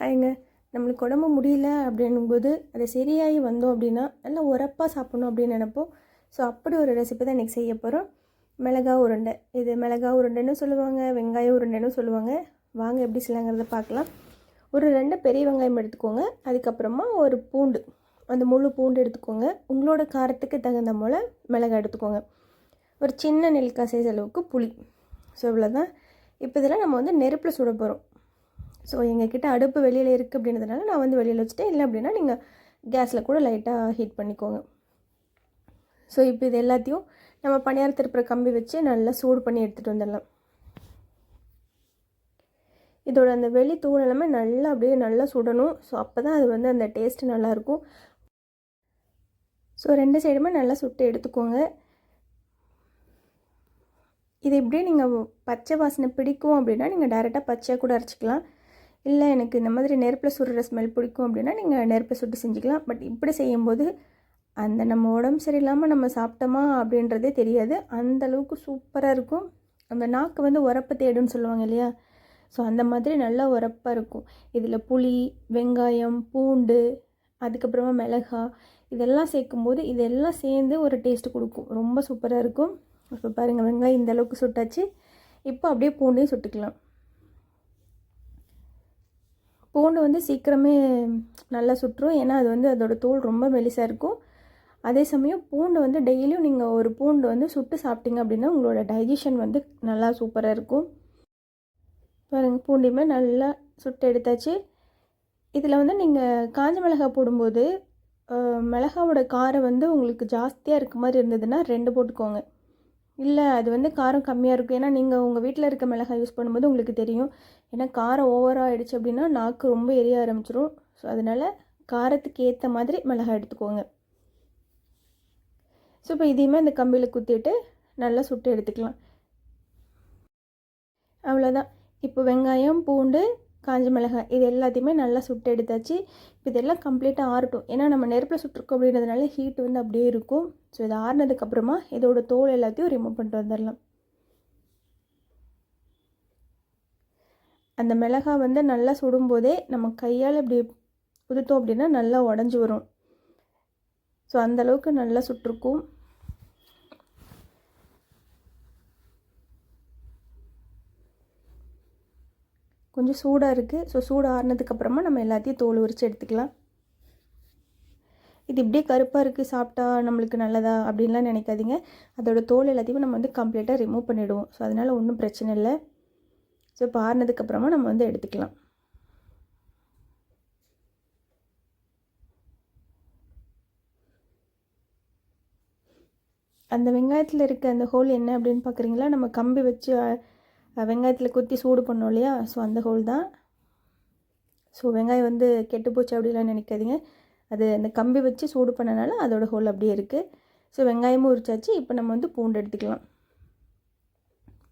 ஹாய்ங்க. நம்மளுக்கு உடம்பு முடியல அப்படின்னும்போது அது சரியாகி வந்தோம் அப்படின்னா நல்லா உரப்பாக சாப்பிட்ணும் அப்படின்னு நினைப்போம். ஸோ அப்படி ஒரு ரெசிபி தான் இன்றைக்கி செய்ய போகிறோம் மிளகா உருண்டை. இது மிளகா உருண்டைன்னு சொல்லுவாங்க வெங்காய உருண்டைன்னு சொல்லுவாங்க. வாங்க எப்படி செய்யலாங்கிறத பார்க்கலாம். ஒரு ரெண்டு பெரிய வெங்காயம் எடுத்துக்கோங்க. அதுக்கப்புறமா ஒரு பூண்டு. அந்த முழு பூண்டு எடுத்துக்கோங்க. உங்களோட காரத்துக்கு தகுந்த போல் மிளகாய் எடுத்துக்கோங்க. ஒரு சின்ன நெல்லிக்காய் சைஸ் அளவுக்கு புளி. ஸோ இவ்வளோதான் இப்போ இதெல்லாம் நம்ம வந்து நெருப்பில் சுட போகிறோம் ஸோ எங்ககிட்ட அடுப்பு வெளியில் இருக்குது அப்படின்றதுனால நான் வந்து வெளியில் வச்சுட்டேன். இல்லை அப்படின்னா நீங்கள் கேஸில் கூட லைட்டாக ஹீட் பண்ணிக்கோங்க. ஸோ இப்போ இது எல்லாத்தையும் நம்ம பணியார திருப்புற கம்பி வச்சு நல்லா சூடு பண்ணி எடுத்துகிட்டு வந்துடலாம். இதோட அந்த வெளி தூள் எல்லாமே நல்லா அப்படியே நல்லா சுடணும். ஸோ அப்போ தான் அது வந்து அந்த டேஸ்ட்டு நல்லாயிருக்கும் ஸோ ரெண்டு சைடுமே நல்லா சுட்டு எடுத்துக்கோங்க. இது இப்படியே நீங்கள் பச்சை வாசனை பிடிக்கும் அப்படின்னா நீங்கள் டேரெக்டாக பச்சையாக கூட அரைச்சிக்கலாம். இல்லை எனக்கு இந்த மாதிரி நெருப்பில் சுடுற ஸ்மெல் பிடிக்கும் அப்படின்னா நீங்கள் நெருப்பில் சுட்டு செஞ்சுக்கலாம். பட் இப்படி செய்யும்போது அந்த நம்ம உடம்பு சரியில்லாமல் நம்ம சாப்பிட்டோமா அப்படின்றதே தெரியாது. அந்த அளவுக்கு சூப்பராக இருக்கும். அந்த நாக்கு வந்து உரப்பை தேடுன்னு சொல்லுவாங்க இல்லையா? ஸோ அந்த மாதிரி நல்லா உரப்பாக இருக்கும். இதில் புளி வெங்காயம் பூண்டு அதுக்கப்புறமா மிளகா இதெல்லாம் சேர்க்கும்போது இதெல்லாம் சேர்ந்து ஒரு டேஸ்ட்டு கொடுக்கும். ரொம்ப சூப்பராக இருக்கும். இப்போ பாருங்கள் வெங்காயம் இந்த அளவுக்கு சுட்டாச்சு. இப்போ அப்படியே பூண்டையும் சுட்டுக்கலாம். பூண்டு வந்து சீக்கிரமே நல்லா சுட்டுரும் ஏன்னா அது வந்து அதோட தோல் ரொம்ப மெலிசாக இருக்கும். அதே சமயம் பூண்டு வந்து டெய்லியும் நீங்கள் ஒரு பூண்டு வந்து சுட்டு சாப்பிட்டீங்க அப்படின்னா உங்களோட டைஜஷன் வந்து நல்லா சூப்பராக இருக்கும். பாருங்கள் பூண்டையுமே நல்லா சுட்டு எடுத்தாச்சு. இதில் வந்து நீங்கள் காஞ்ச மிளகாய் போடும்போது மிளகாவோட காரம் வந்து உங்களுக்கு ஜாஸ்தியாக இருக்க மாதிரி இருந்ததுன்னா ரெண்டு போட்டுக்கோங்க. இல்லை அது வந்து காரம் கம்மியாக இருக்கும் ஏன்னா நீங்கள் உங்கள் வீட்டில் இருக்க மிளகாய் யூஸ் பண்ணும்போது உங்களுக்கு தெரியும். ஏன்னா காரம் ஓவராக ஆகிடுச்சு அப்படின்னா நாக்கு ரொம்ப எரிய ஆரம்பிச்சிரும். ஸோ அதனால் காரத்துக்கு ஏற்ற மாதிரி மிளகாய் எடுத்துக்கோங்க. ஸோ இப்போ இதையுமே இந்த கம்பியில் குத்திட்டு நல்லா சுட்டு எடுத்துக்கலாம். அவ்வளோதான் இப்போ வெங்காயம் பூண்டு காஞ்ச மிளகாய் இது எல்லாத்தையுமே நல்லா சுட்டு எடுத்தாச்சு. இப்போ இதெல்லாம் கம்ப்ளீட்டாக ஆறட்டும். ஏன்னா நம்ம நெருப்பில் சுட்டுருக்கோம் அப்படின்றதுனால ஹீட் வந்து அப்படியே இருக்கும். ஸோ இது ஆறினதுக்கப்புறமா இதோட தோல் எல்லாத்தையும் ரிமூவ் பண்ணிட்டு வந்துடலாம். அந்த மிளகாய் வந்து நல்லா சுடும்போதே நம்ம கையால் இப்படி உதுத்தோம் அப்படின்னா நல்லா உடஞ்சி வரும். ஸோ அந்தளவுக்கு நல்லா சுட்டிருக்கும். கொஞ்சம் சூடாக இருக்குது ஸோ சூடு ஆறுனதுக்கப்புறமா நம்ம எல்லாத்தையும் தோல் உரித்து எடுத்துக்கலாம். இது இப்படியே கருப்பாக இருக்குது சாப்பிட்டா நம்மளுக்கு நல்லதா அப்படின்லாம் நினைக்காதீங்க. அதோடய தோல் எல்லாத்தையும் நம்ம வந்து கம்ப்ளீட்டாக ரிமூவ் பண்ணிவிடுவோம் ஸோ அதனால் ஒன்றும் பிரச்சனை இல்லை. ஸோ இப்போ ஆறுனதுக்கப்புறமா நம்ம வந்து எடுத்துக்கலாம். அந்த வெங்காயத்தில் இருக்க அந்த ஹோல் என்ன அப்படின்னு பார்க்குறீங்களா நம்ம கம்பி வச்சு வெங்காயத்தில் குத்தி சூடு பண்ணோம் இல்லையா? ஸோ அந்த ஹோல் தான். ஸோ வெங்காயம் வந்து கெட்டுப்போச்சு அப்படிலாம் நினைக்காதீங்க. அது அந்த கம்பி வச்சு சூடு பண்ணனால அதோட ஹோல் அப்படியே இருக்குது ஸோ வெங்காயமும் உரிச்சாச்சு. இப்போ நம்ம வந்து பூண்டு எடுத்துக்கலாம்.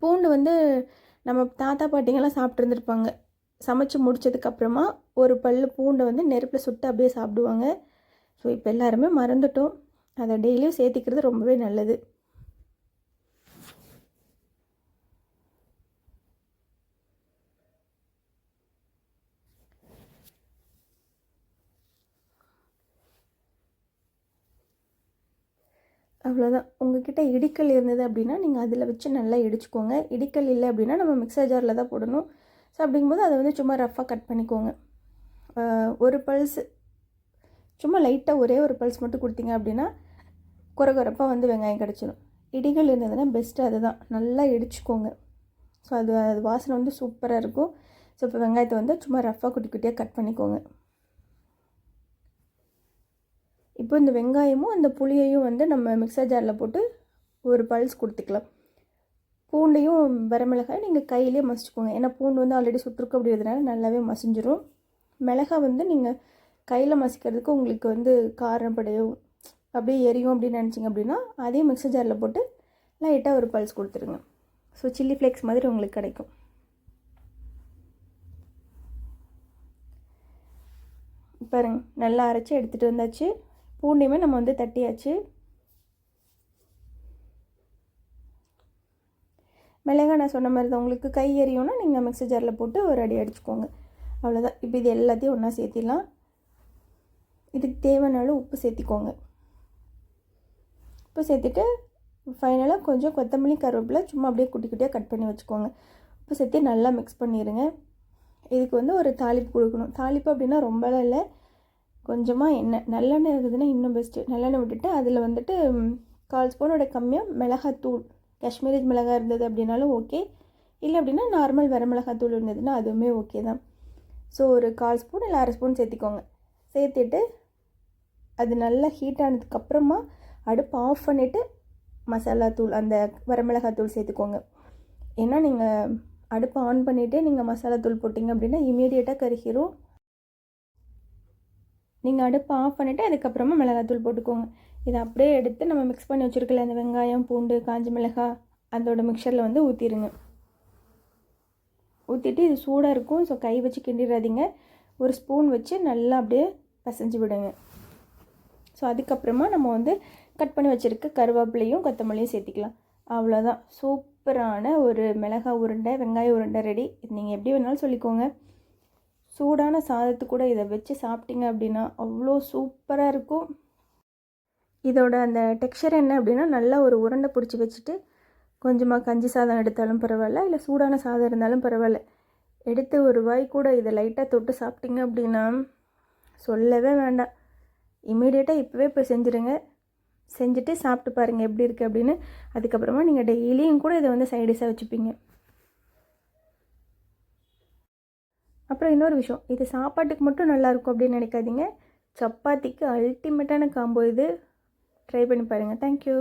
பூண்டு வந்து நம்ம தாத்தா பாட்டிங்கெல்லாம் சாப்பிட்ருந்துருப்பாங்க சமைச்சு முடிச்சதுக்கப்புறமா ஒரு பல் பூண்டை வந்து நெருப்பில் சுட்டு அப்படியே சாப்பிடுவாங்க. ஸோ இப்போ எல்லாருமே மறந்துட்டோம். அதை டெய்லியும் சேர்த்திக்கிறது ரொம்பவே நல்லது. அவ்வளோதான் உங்ககிட்ட இடிக்கல் இருந்தது அப்படின்னா நீங்கள் அதில் வச்சு நல்லா இடிச்சுக்கோங்க. இடிக்கல் இல்லை அப்படின்னா நம்ம மிக்சர் ஜாரில் தான் போடணும். ஸோ அப்படிங்கும்போது அதை வந்து சும்மா ரஃப்பாக கட் பண்ணிக்கோங்க. ஒரு பல்ஸ் சும்மா லைட்டாக ஒரே ஒரு பல்ஸ் மட்டும் கொடுத்தீங்க அப்படின்னா குறை குறைப்பாக வந்து வெங்காயம் கிடச்சிடும் இடிகள் இருந்ததுன்னா பெஸ்ட்டு அதுதான். நல்லா இடிச்சுக்கோங்க. ஸோ அது அது வாசனை வந்து சூப்பராக இருக்கும். ஸோ இப்போ வெங்காயத்தை வந்து சும்மா ரஃப்பாக குட்டி குட்டியாக கட் பண்ணிக்கோங்க. இப்போ இந்த வெங்காயமும் அந்த புளியையும் வந்து நம்ம மிக்சர் ஜாரில் போட்டு ஒரு பல்ஸ் கொடுத்துக்கலாம். பூண்டையும் வரமிளகாய் நீங்கள் கையிலே மசிச்சுக்கோங்க. ஏன்னா பூண்டு வந்து ஆல்ரெடி சுற்றுருக்கு அப்படிங்கிறதுனால நல்லாவே மசிஞ்சிரும். மிளகாய் வந்து நீங்கள் கையில் மசிக்கிறதுக்கு உங்களுக்கு வந்து காரம் படையும் அப்படியே எரியும் அப்படின்னு நினச்சிங்க அப்படின்னா அதையும் மிக்சர் ஜாரில் போட்டு லைட்டாக ஒரு பல்ஸ் கொடுத்துருங்க. ஸோ சில்லி ஃப்ளேக்ஸ் மாதிரி உங்களுக்கு கிடைக்கும். பாருங்க நல்லா அரைச்சி எடுத்துகிட்டு வந்தாச்சு. பூண்டையுமே நம்ம வந்து தட்டியாச்சு. மிளகாய் நான் சொன்ன மாதிரி தான் உங்களுக்கு கை எறியும்னா நீங்கள் மிக்ஸி ஜாரில் போட்டு ஒரு அடி அடிச்சுக்கோங்க. அவ்வளோதான் இப்போ இது எல்லாத்தையும் ஒன்றா சேர்த்திடலாம். இதுக்கு தேவையான அளவு உப்பு சேர்த்திக்கோங்க. உப்பு சேர்த்துட்டு ஃபைனலாக கொஞ்சம் கொத்தமல்லி கருவேப்பிலை சும்மா அப்படியே குட்டி குட்டியாக கட் பண்ணி வச்சுக்கோங்க. உப்பு சேர்த்து நல்லா மிக்ஸ் பண்ணிடுங்க இதுக்கு வந்து ஒரு தாளிப்பு கொடுக்கணும். தாளிப்பு அப்படின்னா ரொம்பலாம் இல்லை. கொஞ்சமாக எண்ணெய் நல்லெண்ணெய் இருக்குதுன்னா இன்னும் பெஸ்ட்டு நல்லெண்ணெய் விட்டுட்டு அதில் வந்துட்டு கால் ஸ்பூனோட கம்மியாக மிளகாத்தூள். காஷ்மீரி மிளகாய் இருந்தது அப்படின்னாலும் ஓகே இல்லை அப்படின்னா நார்மல் வர மிளகாத்தூள் இருந்ததுன்னா அதுவுமே ஓகே தான். ஸோ ஒரு கால் ஸ்பூன் இல்லை அரை ஸ்பூன் சேர்த்திக்கோங்க. சேர்த்துட்டு அது நல்லா ஹீட் ஆனதுக்கப்புறமா அடுப்பு ஆஃப் பண்ணிவிட்டு மசாலா தூள் அந்த வரமிளகாத்தூள் சேர்த்துக்கோங்க. ஏன்னா நீங்கள் அடுப்பை ஆன் பண்ணிவிட்டு நீங்கள் மசாலா தூள் போட்டிங்க அப்படின்னா இமீடியட்டாக கருகிரும். நீங்கள் அடுப்பை ஆஃப் பண்ணிவிட்டு அதுக்கப்புறமா மிளகாத்தூள் போட்டுக்கோங்க. இதை அப்படியே எடுத்து நம்ம மிக்ஸ் பண்ணி வச்சுருக்கல அந்த வெங்காயம் பூண்டு காஞ்ச மிளகாய் அதோட மிக்சரில் வந்து ஊற்றிடுங்க ஊற்றிட்டு இது சூடாக இருக்கும் ஸோ கை வச்சு கிண்டிடாதீங்க ஒரு ஸ்பூன் வச்சு நல்லா அப்படியே பிசைஞ்சு விடுங்க. ஸோ அதுக்கப்புறமா நம்ம வந்து கட் பண்ணி வச்சுருக்க கருவேப்பிலையும் கொத்தமல்லியும் சேர்த்திக்கலாம். அவ்வளோதான் சூப்பரான ஒரு மிளகாய் உருண்டை வெங்காய உருண்டை ரெடி இது நீங்கள் எப்படி வேணாலும் சொல்லிக்கோங்க. சூடான சாதத்து கூட இதை வச்சு சாப்பிட்டீங்க அப்படின்னா அவ்வளோ சூப்பராக இருக்கும். இதோட அந்த டெக்ஸ்சர் என்ன அப்படின்னா நல்லா ஒரு உருண்டை பிடிச்சி வச்சுட்டு கொஞ்சமாக கஞ்சி சாதம் எடுத்தாலும் பரவாயில்ல இல்லை சூடான சாதம் இருந்தாலும் பரவாயில்ல. எடுத்து ஒரு வாய் கூட இதை லைட்டாக தொட்டு சாப்பிட்டீங்க அப்படின்னா சொல்லவே வேண்டாம். இமீடியட்டாக இப்போவே போய் செஞ்சுருங்க. செஞ்சுட்டு சாப்பிட்டு பாருங்கள் எப்படி இருக்குது அப்படின்னு. அதுக்கப்புறமா நீங்கள் டெய்லியும் கூட இதை வந்து சைடிஷாக வச்சுப்பீங்க. அப்புறம் இன்னொரு விஷயம் இது சாப்பாட்டுக்கு மட்டும் நல்லாயிருக்கும் அப்படின்னு நினைக்காதீங்க. சப்பாத்திக்கு அல்டிமேட்டான காம்போ இது. ட்ரை பண்ணி பாருங்கள் தேங்க்யூ